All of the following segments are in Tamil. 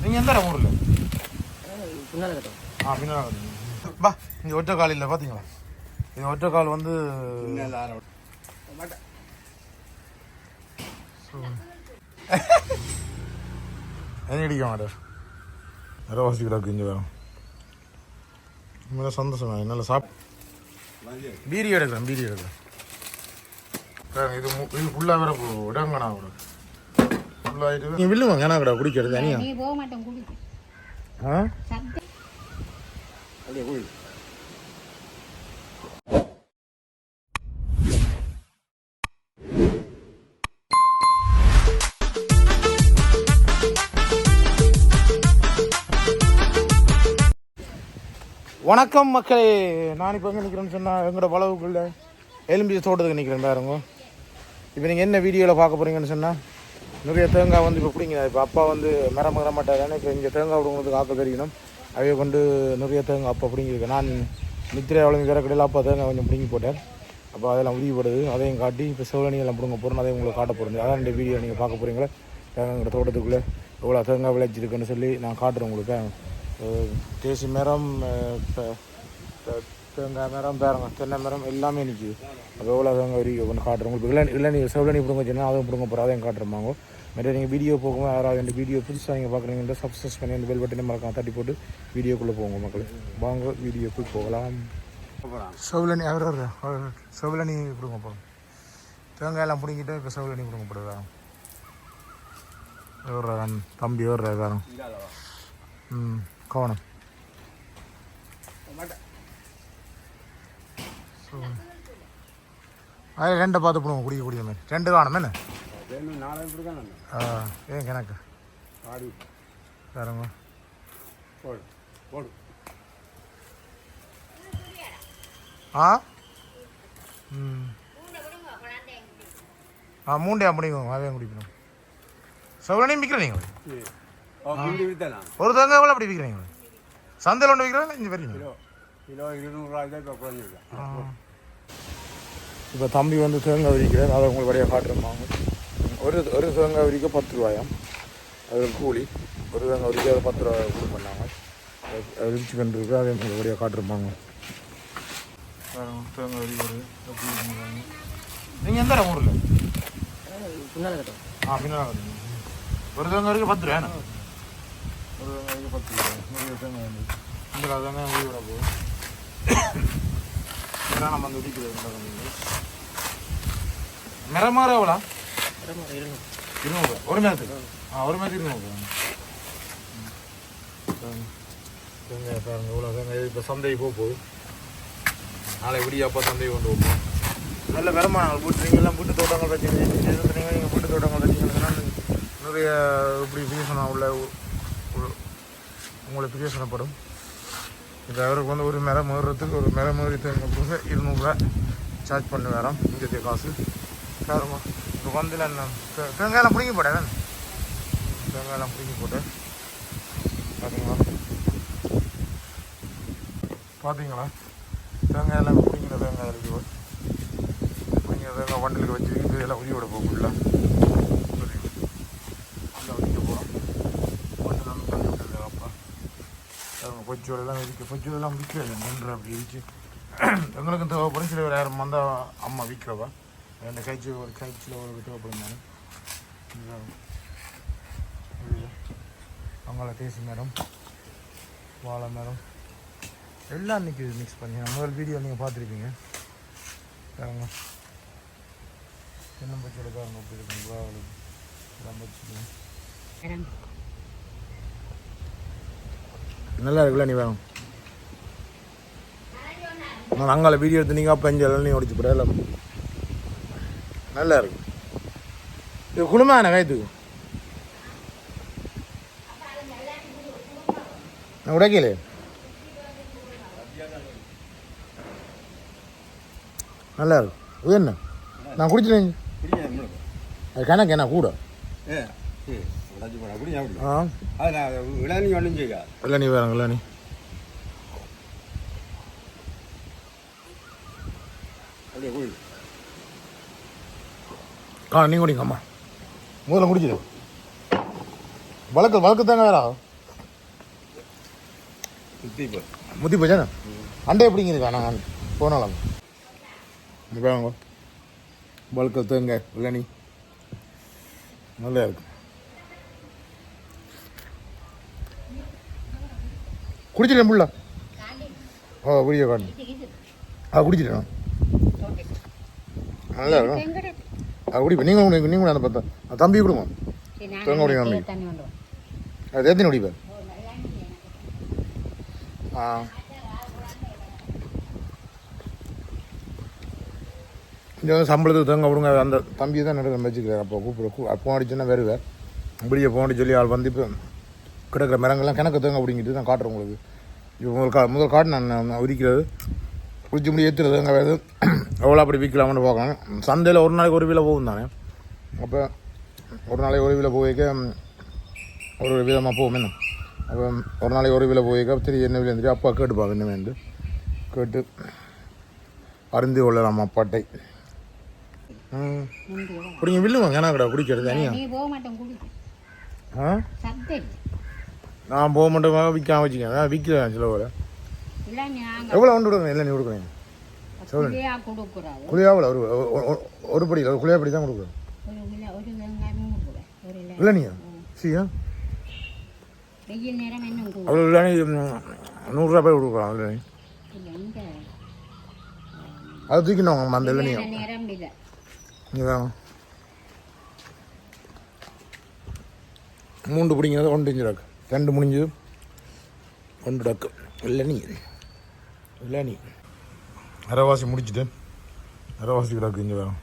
நீங்கள் எந்த இடம் ஊரில்? பின்னால் கட்டும் ஆ பின்னால் பா இங்கே ஒற்றை கால் இல்லை பார்த்தீங்களா இது ஒற்றை கால் வந்து என்ன அடிக்க மாட்டேன்? நிறைய வாசி கிடக்கு இங்கே வேணும் உண்மையில சந்தோஷம் என்னால் சாப் பீரி எடுக்கிறேன் பீரி எடுக்கிறேன் இது மு- இது ஃபுல்லாக வேற இடங்கண்ணா கூட நீ வில்லுவாங்க ஏன்னா கடை குடிக்கிறது தனியா நீ போக மாட்டேன் குடிக்க ஆ? அப்படியே வணக்கம் மக்களே. நான் இப்போ எங்கே நிற்கிறேன்னு சொன்னால் எங்களோட வளவுக்குள்ள எலும்பி தோட்டத்துக்கு நிற்கிறேன் பாருங்க. இப்போ நீங்கள் என்ன வீடியோவில் பார்க்க போகிறீங்கன்னு சொன்னால் நிறைய தேங்காய் வந்து இப்போ பிடிங்க. இப்போ அப்பா வந்து மரம் மர மாட்டாரு. இப்போ இங்கே தேங்காய் விடுங்கிறது ஆக்க தெரியணும் அவைய கொண்டு நிறைய தேங்காய் அப்பா பிடிங்கிருக்கு நான் நித்திரை வளர்ந்து வேற கடையில் அப்பா தேங்காய் கொஞ்சம் பிடுங்கி போட்டேன் அப்போ அதெல்லாம் உதவிப்படுது அதையும் காட்டி இப்போ செவலனி எல்லாம் பிடுங்க போகிறோம் அதையும் உங்களுக்கு காட்ட போகிறேன் அதான் ரெண்டு வீடியோ நீங்கள் பார்க்க போகிறீங்களா தேங்காய் தோட்டத்துக்குள்ளே எவ்வளோ தேங்காய் விளைச்சிருக்குன்னு சொல்லி நான் காட்டுறேன் உங்களுக்கு. தேசி மரம் தேங்காய் மரம் பேரங்க தென்னை மரம் எல்லாமே நிற்கிது அது எவ்வளோ தேங்காய் வரைக்கும் ஒன்று காட்டுறோம் உங்களுக்கு இல்லை இல்லை நீங்கள் செவலனி பிடுங்க சொன்னால் அதுவும் பிடுங்க போகிறோம் அதையும் காட்டுறோமாங்க மற்ற நீங்கள் வீடியோ போகும்போது யாராவது இந்த வீடியோ புதுசாக நீங்கள் பார்க்குறீங்க சப்ஸ்கிரைஸ் பண்ணி அந்த பெல் பட்டனே மறக்காம தட்டி போட்டு வீடியோக்குள்ளே போங்க மக்கள் வாங்க வீடியோக்கு போகலாம் செவலனி அவர் அவர் செவலனி பிடுங்க போகிறோம் தேங்காய் எல்லாம் பிடிங்கிட்டு இப்போ செவலனி பிடுங்க போடுறா எவர்றா தம்பி எவர்றா வேறும் ம் கவனம் அது ரெண்டை பார்த்து போடுவோம் குடிக்க குடிக்க மாதிரி ரெண்டு என்ன? வேணும் ஆ ஏன் கணக்கு? போடு ஆ? ம். ஆ மூண்டையா முடியும் அதையும் குடிக்கணும். செவ்வளனையும் விற்கிறீங்க ஒரு தேங்காய் எவ்வளோ அப்படி விற்கிறீங்க சந்தையில் ஒன்று விற்கிறீங்களா இங்கே வரீங்க கிலோ இருநூறுவாய்க்கு தான் இப்போ குறைஞ்சிருக்கேன் இப்போ தம்பி வந்து தேங்காய் விரிக்கிறார் அதை உங்களுக்கு வரையாக காட்டுறோமாங்க ஒரு ஒரு தேங்காய் விரிக்க பத்து ரூபாயாம். அது கூலி. ஒரு தேங்காய் விரிக்க அதை பத்து ரூபாய் கூலி பண்ணாங்க அது விரிச்சு கொண்டு இருக்கு அதை உங்களுக்கு வரையாக காட்டுறோமாங்க தேங்காய் விரிக்கிறது நீங்கள் எந்த இடம் ஊரில்? பின்னால் ஆ பின்னால் ஒரு தேங்காய் வரைக்கும் பத்து ரூபா ஒரு தேங்காய் வரைக்கும் பத்து ரூபா தேங்காய் வந்து இந்த தேங்காய் உயிரோட போகும் நம்ம அந்த விரிக்கிறது இந்த கம்பெனி மிரமாற எவ்வளோ? இருநூறு. ஒரு நேரத்துக்கு ஆ ஒரு மேலத்துக்கு இருநூறு. தேங்காய் பாருங்க எவ்வளோ இப்போ சந்தை போக போகுது. நாளை விடியாப்பா சந்தை கொண்டு போகும் நல்ல வருமானங்கள் வீட்டு நீங்கள் எல்லாம் வீட்டு தோட்டங்கள் வச்சுங்க நீங்கள் நீங்கள் தோட்டங்கள் வச்சுங்கன்னா நிறைய இப்படி பிரியோசனம் உள்ள உ- உ- உங்களுக்கு பிரியோசனப்படும். இது அவருக்கு வந்து ஒரு மரம் ஏறுறதுக்கு ஒரு மரம் ஏறி தேங்காய் இருநூறுவா சார்ஜ் பண்ண வேறாம் இங்கே காசு. காரமா இப்போ வந்து தேங்காயெல்லாம் பிடிங்கி போட்டேன் தேங்காயெல்லாம் பிடிங்கி போட்டேன் பார்த்தீங்களா பார்த்தீங்களா தேங்காயெல்லாம் பிடிங்கிற தேங்காய் இருக்குது பிடிங்கிற தேங்காய் வண்டலுக்கு வச்சுருக்கு இதெல்லாம் உரிய விட போகும்ல உரிக்க போகிறோம் வண்டில் வந்து தள்ளி விட்டுருக்காங்க அப்பா அவங்க பொச்சோடெல்லாம் விற்க பொச்சோடெல்லாம் விற்கிறது நின்று அப்படி விற்று எங்களுக்கும் தேவைப்படும். சில பேர் யாரும் வந்தால் அம்மா விற்கிறவா? ரெண்டு கைச்சி ஒரு கைச்சில் ஒரு தேவைப்படும் நான் அவங்கள தேசி மேடம் வாழை மேடம் எல்லாம் நிற்கிது மிக்ஸ் பண்ணி. முதல் வீடியோ நீங்கள் பார்த்துருப்பீங்க. பாருங்க. தென்னம்பச்சோட பாருங்க அப்படி இருக்குங்களா அவ்வளோ எல்லாம் வச்சுக்கோங்க நல்லா இருக்குல்ல நீ வேணும். அங்கால வீடியோ எடுத்து நீங்கள் அப்போ இங்கே நீ உடைச்சு போட நல்லா இருக்கு. இது குளுமான வயதுக்கு நான் உடைக்கல நல்லா இருக்கு. என்ன? நான் குடிச்சிட்டேன் அது கணக்கு என்ன? கூட. ஏ ஏ உடஞ்சி போட அப்படி அப்படி ஆ. இல்லை நீ இல்லை நீ நீ குடிங்க அம்மா முதல்ல குடிச்சிடு வழக்கு வழக்கு தாங்க வேறா. முத்தி போச்சானே அண்டை எப்படிங்க இருக்கா நான் போனாலும் இங்க பாருங்க. பல்க தேங்காய் இளநி நல்லா இருக்கு. குடிச்சிட்டேன் புள்ள. ஓ குடிக்க காட்டு ஆ குடிச்சிட்டேன். நல்லா இருக்கும் ஆ குடிப்பேன். நீங்கள் குடிங்க நீங்கள் அந்த பார்த்தா. தம்பி கொடுங்க தேங்காய் குடிங்க தம்பி கொண்டு. அது எத்தனை குடிப்பேன் ஆ. இங்கே வந்து சம்பளத்துக்கு தங்க விடுங்க அந்த தம்பி தான் நடுவில் வச்சுக்கிறார் அப்போ கூப்பிட. கூ அப்போ அடிச்சுன்னா வருவேன். இப்படியே போன் சொல்லி ஆள் வந்து இப்போ கிடக்கிற மரங்கள்லாம் கிணக்கு தேங்க அப்படிங்கிட்டு தான் காட்டுறேன் உங்களுக்கு. இப்போ முதல் கா முதல் காட்டு நான் நான் உரிக்கிறது. குளிச்சு முடி ஏற்றுறது தேங்க வேறு எவ்வளோ அப்படி விற்கலாம்னு பார்க்கலாம் சந்தையில் ஒரு நாளைக்கு ஒரு விலை போகும் தானே. அப்போ ஒரு நாளைக்கு ஒரு விலை போய்க்க ஒரு விதமாக போகும் என்ன? அப்போ ஒரு நாளைக்கு ஒரு விலை போய்க்க சரி என்ன விலை இருந்துச்சு அப்பா கேட்டுப்பாங்க வேண்டு கேட்டு அருந்து கொள்ளலாம் அப்பாட்டை. குடிங்க வில்லுங்க ஏன்னா கடை குடிக்கிறது தனியா? நீ போக மாட்டேன் குடி ஆ. நான் போக மாட்டேன் விற்காம வச்சுக்கேன். விற்கிறேன் சில ஒரு எவ்வளோ கொண்டு விடுங்க இல்லை நீ கொடுக்குறீங்க கொடுக்கூடாது குளியாவில் ஒரு ஒரு- படி ஒரு குளியா படி தான் கொடுக்குறேன் இல்லை நீயா சரியா அவ்வளோ இல்லை நூறுரூவா போய் கொடுக்குறோம் இல்லை அதை தூக்கினோம் அந்த இல்லை நீ. நேரம் இல்லை. இதான் மூன்று பிடிங்கிறது ஒன்று இஞ்சு டக்கு ரெண்டு முடிஞ்சு ஒன்று டக்கு. இல்லை நீ. இல்லை நீ. அரைவாசி முடிச்சுட்டு அரைவாசி கிடக்கு இங்கே வேணும்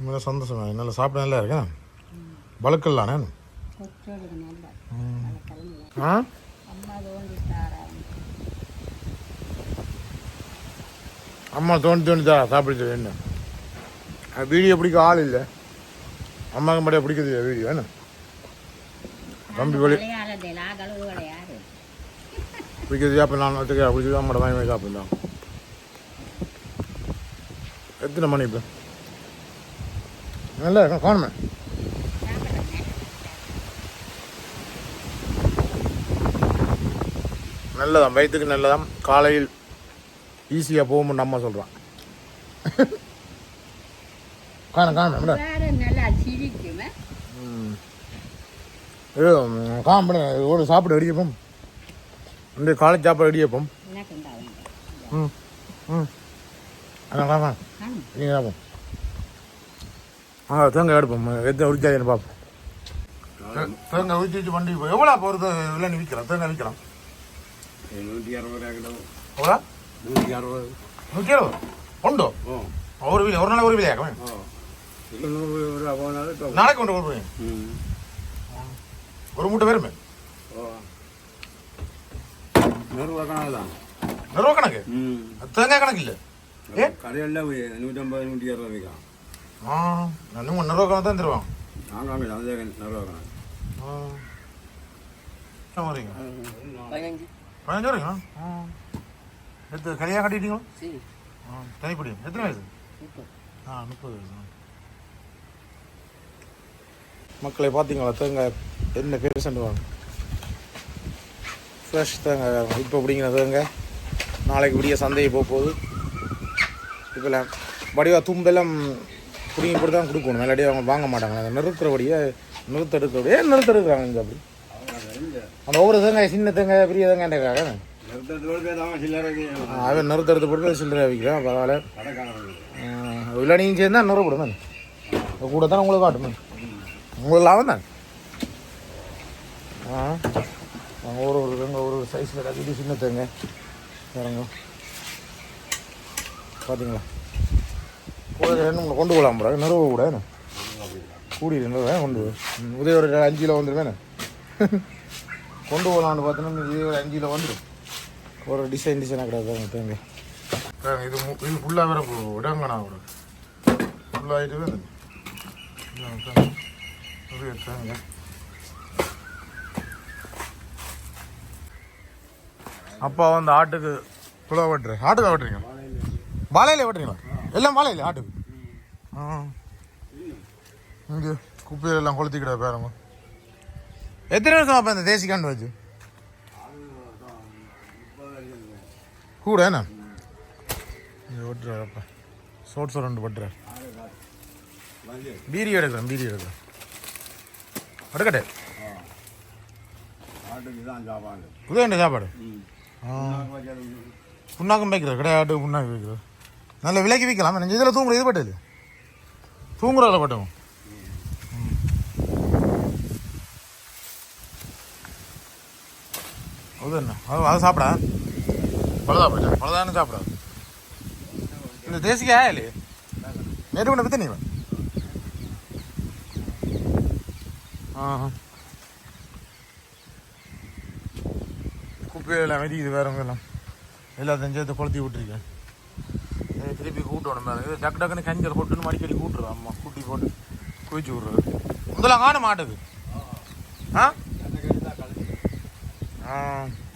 இங்கே சந்தோஷம். என்னால் சாப்பிட நல்லா இருக்கேன் நல்லா ஆ தோண்டி தாரா அம்மா தோண்டி தோண்டி தான் சாப்பிடுச்சு என்ன? வீடியோ பிடிக்க ஆள் இல்லை. அம்மாவுக்கு மட்டும் பிடிக்கிறது வீடியோ என்ன? ஆகலவு விளையாடு பிடிக்கிறது அப்போ நான் வச்சுக்க பிடிச்சி அம்மாட்ட வாங்கி வாங்கி சாப்பிடலாம். எத்தனை மணி இப்போ? நல்லா இருக்கும் காணுமே? நல்லதான் வயிற்றுக்கு நல்லதான் காலையில் ஈஸியாக போகும்னு அம்மா சொல்கிறான் காணும் காணும் விட நல்லா சிரிக்குமே காம்பு ஒரு சாப்பிட அடியப்போம் இந்த காலேஜ் சாப்பாடு அடியப்போம் ம் ம். அதான் காணும் நீங்கள் பார்ப்போம் ஆ தேங்காய் எடுப்போம் எத்தனை உரிச்சாதுன்னு பார்ப்போம் தேங்காய் உரிச்சு வச்சு வண்டி போய். எவ்வளோ போகிறது இல்லை நீ விற்கலாம் தேங்காய் விற்கலாம். நூற்றி அறுபது ரூபா கிலோ. எவ்வளோ? நூற்றி அறுபது. நூற்றி எழுபது உண்டோ? ஓ ஒரு விலை ஒரு நாளைக்கு ஒரு கிலோ இப்போ நாளைக்கு கொண்டு கொடுப்பீங்க ம். ஒரு மூட்டை வருமே நிறுவ கணக்கு ம். தேங்காய் கணக்கு இல்லை. ஏ? கடையில் நூற்றம்பது நூற்றி அறுபது விற்கலாம். ஆ நான் நிறுவ கணக்கு. தான் தருவான் வாங்கல அதே நூறுரூவா கணக்கு வரீங்க பதினஞ்சு. வரீங்களா எத்தனை கல்யாணம் கட்டிட்டீங்களா? ஆ தனிப்படி. எத்தனை இப்போ ஆ முப்பது வயசு மக்களை பார்த்தீங்களா தேங்காய் என்ன பேர் வாங்க ஃப்ரெஷ் தேங்காய் இப்போ பிடிங்கிற நாளைக்கு விடிய சந்தையை போக போகுது. இப்போலாம் வடிவா தும்பெல்லாம் பிடிங்கி போட்டு தான் கொடுக்கணும். இல்லாட்டி அவங்க வாங்க மாட்டாங்க. அதை நிறுத்துறபடியே நிறுத்த எடுக்கிறபடியே நிறுத்த எடுக்கிறாங்க இங்கே அப்படி. அந்த ஒவ்வொரு தேங்காய் சின்ன தேங்காய் பெரிய தேங்காய்க்காக நிறுத்தத்தோடு தான் அவன் நிறுத்த எடுத்து போட்டு சில்லறை விற்கிறேன். பரவாயில்ல. இல்லை நீங்கள் சேர்ந்தா நிறப்படும் கூட தான் உங்களுக்கு காட்டுமே. உங்களுக்கு லாபம் தான்? ஆ. ஒரு ஒரு ஒரு ஒரு சைஸில் கட்டிட்டு சின்ன தேங்க. பாருங்க. பார்த்தீங்களா கூட ரெண்டு மூணு கொண்டு போகலாம் ப்ரோ. நிறுவ கூட. என்ன கூடி நிறுவ கொண்டு உதய ஒரு அஞ்சு கிலோ வந்துடுவேன் கொண்டு போகலான்னு பார்த்தோன்னா இது ஒரு அஞ்சு கிலோ வந்துடும் ஒரு டிசைன் டிசைனாக கிடையாது தேங்க. இது மு- இது ஃபுல்லாக வேற விடாங்கண்ணா கூட. ஃபுல்லாகிட்டு வேணும். தேங்க. அப்பா வந்து ஆட்டுக்கு குழா வெட்டுறேன் ஆட்டுக்கு வெட்டுறீங்க? வாழையில வெட்டுறீங்களா? எல்லாம் வாழையில ஆட்டுக்கு? இங்கே குப்பையில எல்லாம் கொளுத்திக்கிட பாருங்க. எத்தனை வருஷம் அப்போ இந்த தேசி கண்டு வச்சு? கூட என்ன? இது ஓட்டுறாப்பா சோட்ஸ் ரெண்டு பட்டுறார் பீரி எடுக்கிறேன் பீரி எடுக்கிறேன். அடுக்கட்டே. உதயண்ட சாப்பாடு. புண்ணாக்கும் வைக்கிறது கிடையாது புண்ணாக்கு வைக்கிறது நல்ல விலைக்கு விற்கலாம் எனக்கு இதில் தூங்குற இது பட்டது. தூங்குறதில் பட்டவும் அது என்ன? அது அதை சாப்பிட? பழதா போயிட்டேன் பழதானு சாப்பிட. இந்த தேசிக்கா இல்லையே நேற்று கொண்டு வித்து நீ. ஆ குப்பையில் மெதிக்குது வேறவங்க எல்லாம் எல்லாத்தையும் சேர்த்து கொளுத்தி விட்டுருக்கேன். ஏய், திருப்பி கூட்டணும் மேலே இது டக்கு டக்குன்னு கஞ்சல் போட்டுன்னு மடிக்கடி கூட்டுரு அம்மா கூட்டி போட்டு குவிச்சு விட்றது முதல்ல காண மாட்டுது. ஆ?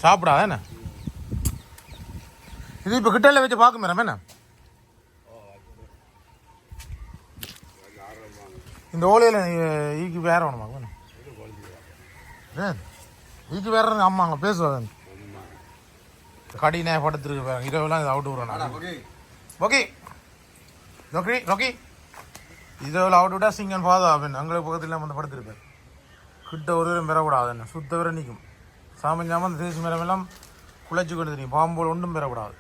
சாப்பிடாத என்ன? இது இப்போ கிட்டல வச்சு பார்க்க மேடம் என்ன? இந்த ஓலையில் ஈக்கு வேற வேணுமா வேணும் ஈக்கு வேற அம்மாங்க பேசுவாங்க. கடினே படுத்துருக்கு பாருங்க இரவுலாம் இதை அவுட்டு விடுறோம் நான். ஓகே நோக்கி ரொக்கி ரொக்கி இரவில் அவுட் விட்டா சிங்கன் ஃபாதர் அப்படின்னு அங்கே பக்கத்தில் வந்து படுத்துருப்பேன் கிட்ட ஒரு தரம் பெறக்கூடாது என்ன சுத்த வர நிற்கும் சாமஞ்சாம அந்த தேசி மரமெல்லாம் குழைச்சி கொண்டு தெரியும். பாம்போல் ஒன்றும் பெறக்கூடாது.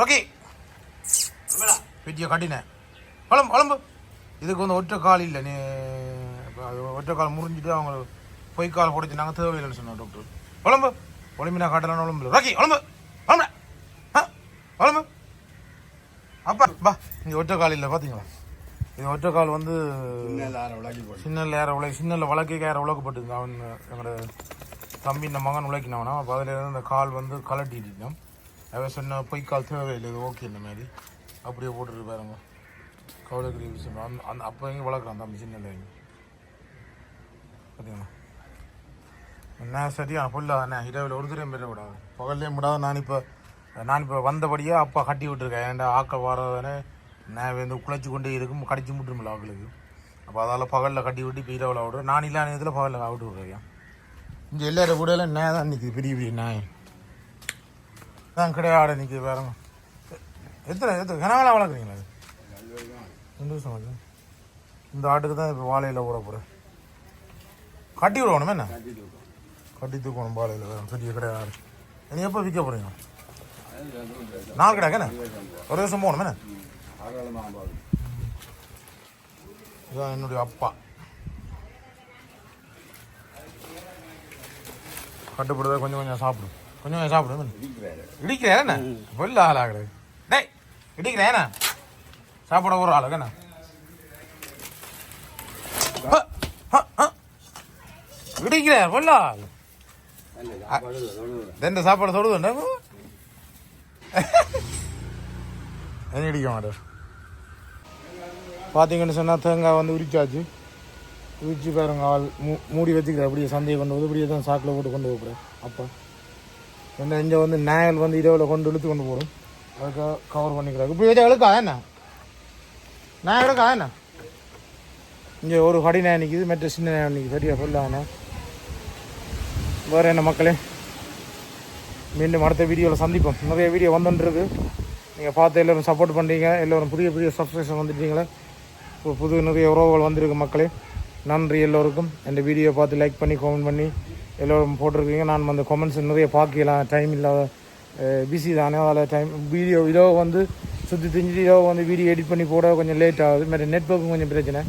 ரோக்கி வீட்டியை கட்டின குழம்பு குழம்பு இதுக்கு வந்து ஒற்றை கால் இல்லை. நீ அது ஒற்றை கால் முறிஞ்சிட்டு அவங்க பொய்க்கால் புடைச்சி. நாங்கள் தேவையில்லைன்னு சொன்னோம் டாக்டர் குழம்பு ஒளிமினா காட்டலாம் உடம்பு ரொக்கி குழம்பு ஆ குழம்பு அப்பா பா இங்கே ஒற்றை கால் இல்லை பார்த்தீங்களா இது ஒற்றை கால் வந்து சின்னல்ல ஏற உலக சின்னல்ல வழக்கு ஏற உலகப்பட்டது அவன் எங்களோட தம்பி இந்த மகன் உழைக்கினவனா அப்போ அதில் அந்த கால் வந்து கலட்டிட்டோம் அவன் சொன்ன பொய்க்கால் தேவையில்லை இது ஓகே இந்த மாதிரி. அப்படியே போட்டுட்டு பாருங்க. கவலைக்குரிய விஷயம். அந்த அந்த அப்போ எங்கே வளர்க்குறான் தம்பி சின்னல்ல பார்த்தீங்களா என்ன சரியா? புல்லா தானே. இரவில் ஒரு தூரம் பெறக்கூடாது. பகல்லையும் விடாது. நான் இப்போ நான் இப்போ வந்தபடியே அப்பா கட்டி விட்டுருக்கேன். ஏன்டா ஆக்கள் வராதானே? நான் வந்து குழைச்சி கொண்டே இருக்கும். கடிச்சு முட்டுருமில்ல ஆக்களுக்கு. அப்போ அதால் பகலில் கட்டி விட்டு இப்போ இரவில் விடுறேன். நான் இல்லாத நேரத்தில் பகலில் அவுட்டு விட்றேன். இங்கே எல்லாரும் கூட எல்லாம் நான் தான் நிற்குது பெரிய பெரிய நாய். தான் கிடையாது நிற்குது வேறங்க எத்தனை எத்தனை? கனவெல்லாம் வளர்க்குறீங்களா ரெண்டு வருஷம் இந்த ஆட்டுக்கு தான் இப்போ வாழையில் ஊற போகிறேன் கட்டி விடுவோணுமே என்ன? கட்டி தூக்கணும் பாலையில். வேறு பெரிய கிடையாது. நீ எப்போ விற்க போகிறீங்க நாள் நாலு கிடையாது என்ன? ஒரு வருஷம் போகணும் என்ன? இதான் என்னுடைய அப்பா. கட்டுப்படுறத கொஞ்சம் கொஞ்சம் சாப்பிடும் கொஞ்சம் கொஞ்சம் சாப்பிடும் இடிக்கிறேன் என்ன? பொல்ல ஆகுது டேய் இடிக்கிறேன் என்ன? சாப்பிட ஒரு ஆளுக்கு என்ன? இடிக்கிறேன் பொல்ல ஆள். ரெண்டு சாப்பாடு தொடுதுண்டா என்ன இடிக்க மாட்டேன். பார்த்தீங்கன்னு சொன்னால் தேங்காய் வந்து உரிச்சாச்சு. உரிச்சு பாருங்க ஆள் மூ மூடி வச்சுக்கிறேன் அப்படியே சந்தையை கொண்டு வந்து அப்படியே தான் சாக்கில் போட்டு கொண்டு போகிறேன் அப்போ. என்ன இங்கே வந்து நாயல் வந்து இரவில் கொண்டு இழுத்து கொண்டு போடும் அதுக்காக கவர் பண்ணிக்கிறாங்க இப்படி எதாவது இழுக்கா என்ன? நான் என்ன? இங்கே ஒரு கடி நாய் நிற்கிது மற்ற சின்ன நாய் நிற்கிது சரியா சொல்லாண்ணே வேறு என்ன மக்களே? மீண்டும் அடுத்த வீடியோவில் சந்திப்போம். நிறைய வீடியோ வந்துட்டுருக்கு நீங்கள் பார்த்து எல்லோரும் சப்போர்ட் பண்ணுறீங்க எல்லோரும் புதிய புதிய சப்ஸ்கிரிப்ஷன் வந்துட்டீங்களே? இப்போ புது நிறைய உறவுகள் வந்திருக்கு மக்களே. நன்றி எல்லோருக்கும். இந்த வீடியோ பார்த்து லைக் பண்ணி கமெண்ட் பண்ணி எல்லோரும் போட்டிருக்கீங்க. நான் அந்த கமெண்ட்ஸ் நிறைய பார்க்கலாம் டைம் இல்லாத பிஸி தானே. அதில் டைம் வீடியோ இதோ வந்து சுற்றி திஞ்சி இதோ வந்து வீடியோ எடிட் பண்ணி போட கொஞ்சம் லேட் ஆகுது. மாதிரி நெட்ஒர்க்கும் கொஞ்சம் பிரச்சனை.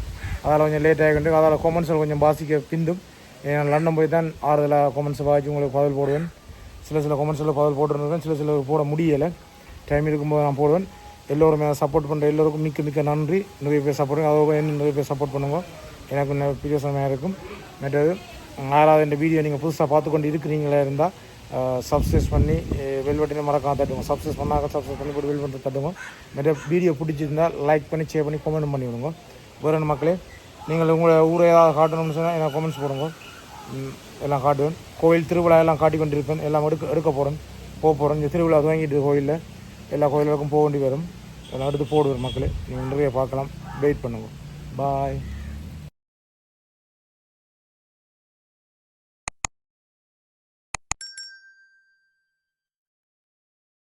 அதால் கொஞ்சம் லேட் ஆகிட்டு அதால் கொமெண்ட்ஸில் கொஞ்சம் பாசிக்க பிந்தும். நான் லண்டன் போய் தான் ஆறுதலாக கொமெண்ட்ஸை வாய்ச்சி உங்களுக்கு பதில் போடுவேன். சில சில கொமெண்ட்ஸில் பதில் போட்டுருந்துருக்கேன் சில சில போட முடியலை. டைம் இருக்கும்போது நான் போடுவேன். எல்லோருமே சப்போர்ட் பண்ணுற எல்லோருக்கும் மிக்க மிக்க நன்றி. நிறைய பேர் சப்போர்ட் அதோட என்ன நிறைய பேர் சப்போர்ட் பண்ணுங்க. எனக்கு இன்னும் பிரியோசனமாக இருக்கும். மற்றது யாராவது இந்த வீடியோ நீங்கள் புதுசாக பார்த்து கொண்டு இருக்கிறீங்களா இருந்தால் சப்ஸ்கிரைஸ் பண்ணி வெல்வெட்டினை மறக்காம தட்டுங்க. சப்ஸ்கிரைஸ் பண்ணாக்க சப்ஸ்கிரைஸ் பண்ணி போட்டு வெல் தட்டுங்க. மற்ற வீடியோ பிடிச்சிருந்தால் லைக் பண்ணி ஷேர் பண்ணி கமெண்ட் பண்ணி விடுங்க. வேறு மக்களே நீங்கள் உங்களை ஊரை ஏதாவது காட்டணும்னு சொன்னால் எனக்கு கமெண்ட்ஸ் போடுங்க. எல்லாம் காட்டுவேன். கோயில் திருவிழா எல்லாம் காட்டி கொண்டிருப்பேன். எல்லாம் எடுக்க எடுக்க போகிறேன் போக போகிறேன் இந்த திருவிழா துவங்கிட்டு கோயிலில் எல்லா கோயிலுக்கும் போக வேண்டி வரும். எல்லாம் எடுத்து போடுவேன் மக்களே. நீங்கள் நிறைய பார்க்கலாம். வெயிட் பண்ணுங்க. பாய்.